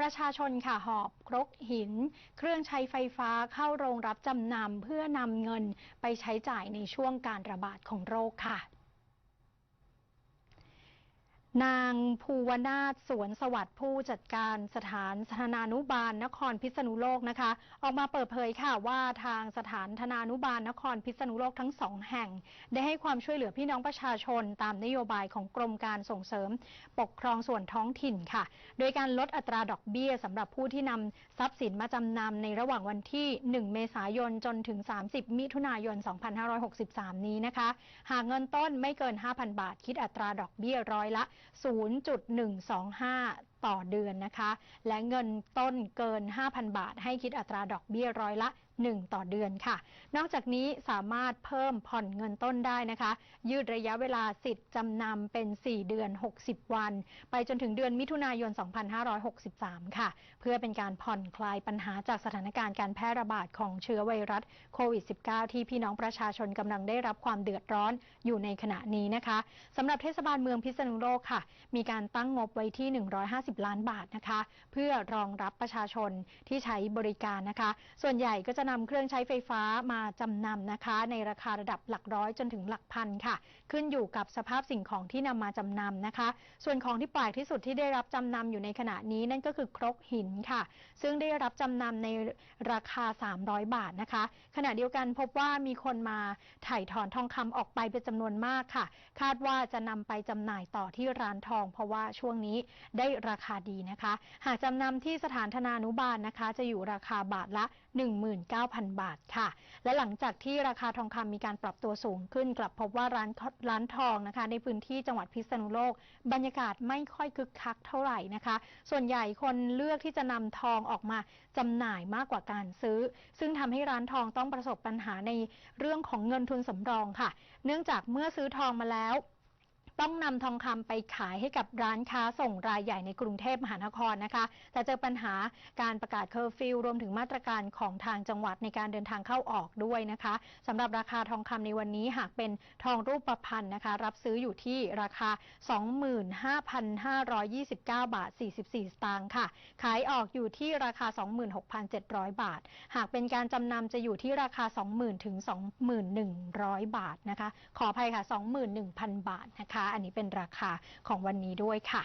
ประชาชนค่ะหอบครกหิน เครื่องใช้ไฟฟ้าเข้าโรงรับจำนำเพื่อนำเงินไปใช้จ่ายในช่วงการระบาดของโรคค่ะ นางภูวนาถสวนสวัสดิ์ผู้จัดการสถานธนานุบาลนครพิษณุโลกนะคะ ออกมาเปิดเผยค่ะว่าทางสถานธนานุบาลนครพิษณุโลกทั้งสองแห่ง ได้ให้ความช่วยเหลือพี่น้องประชาชนตามนโยบายของกรมการส่งเสริม ปกครองส่วนท้องถิ่นค่ะ โดยการลดอัตราดอกเบี้ยสำหรับผู้ที่นำทรัพย์สินมาจำนำในระหว่างวันที่ 1 เมษายนจนถึง 30 มิถุนายน 2563 นี้นะคะ หากเงินต้นไม่เกิน 5,000 บาท คิดอัตราดอกเบี้ยร้อยละ0.125 ต่อเดือนนะคะ และเงินต้นเกิน 5,000 บาท ให้คิดอัตราดอกเบี้ยร้อยละ 1 ต่อเดือนค่ะ นอกจากนี้สามารถเพิ่มผ่อนเงินต้นได้นะคะ ยืดระยะเวลาสิทธิ์จำนำเป็น 4 เดือน 60 วัน ไปจนถึงเดือนมิถุนายน 2563 ค่ะ เพื่อเป็นการผ่อนคลายปัญหาจากสถานการณ์การแพร่ระบาดของเชื้อไวรัสโควิด -19 ที่พี่น้องประชาชนกำลังได้รับความเดือดร้อนอยู่ในขณะนี้นะคะสำหรับเทศบาลเมืองพิษณุโลกค่ะ มีการตั้งงบไว้ที่ 150ล้านบาทนะคะ เพื่อรองรับประชาชนที่ใช้บริการนะคะ ส่วนใหญ่ก็จะนำเครื่องใช้ไฟฟ้ามาจำนำนะคะ ในราคาระดับหลักร้อยจนถึงหลักพันค่ะ ขึ้นอยู่กับสภาพสิ่งของที่นำมาจำนำนะคะ ส่วนของที่แปลกที่สุดที่ได้รับจำนำอยู่ในขณะนี้นั่นก็คือครกหินค่ะ ซึ่งได้รับจำนำในราคา 300 บาทนะคะ ขณะเดียวกันพบว่ามีคนมาถ่ายถอนทองคำออกไปเป็นจำนวนมากค่ะ คาดว่าจะนำไปจำหน่ายต่อที่ร้านทอง เพราะว่าช่วงนี้ได้ราคาดีนะคะ หากจำนำที่สถานธนานุบาลนะคะ จะอยู่ราคาบาทละ 19,000 บาทค่ะ และหลังจากที่ราคาทองคำมีการปรับตัวสูงขึ้น กลับพบว่าร้านร้านทองนะคะ ในพื้นที่จังหวัดพิษณุโลก บรรยากาศไม่ค่อยคึกคักเท่าไหร่นะคะ ส่วนใหญ่คนเลือกที่จะนำทองออกมาจำหน่ายมากกว่าการซื้อ ซึ่งทำให้ร้านทองต้องประสบปัญหาในเรื่องของเงินทุนสำรองค่ะ เนื่องจากเมื่อซื้อทองมาแล้ว ต้องนำทองคำไปขายให้กับร้านค้าส่งรายใหญ่ในกรุงเทพมหานครนะคะ แต่เจอปัญหาการประกาศเคอร์ฟิวรวมถึงมาตรการของทางจังหวัดในการเดินทางเข้าออกด้วยนะคะสำหรับราคาทองคำในวันนี้หากเป็นทองรูปประพันธ์นะคะ รับซื้ออยู่ที่ราคา 25,529 บาท 44 สตางค์ค่ะ ขายออกอยู่ที่ราคา 26,700 บาท หากเป็นการจำนำจะอยู่ที่ราคา 20,000ถึง21,100 บาทนะคะ ขออภัยค่ะ 21,000 บาทนะคะอันนี้เป็นราคาของวันนี้ด้วยค่ะ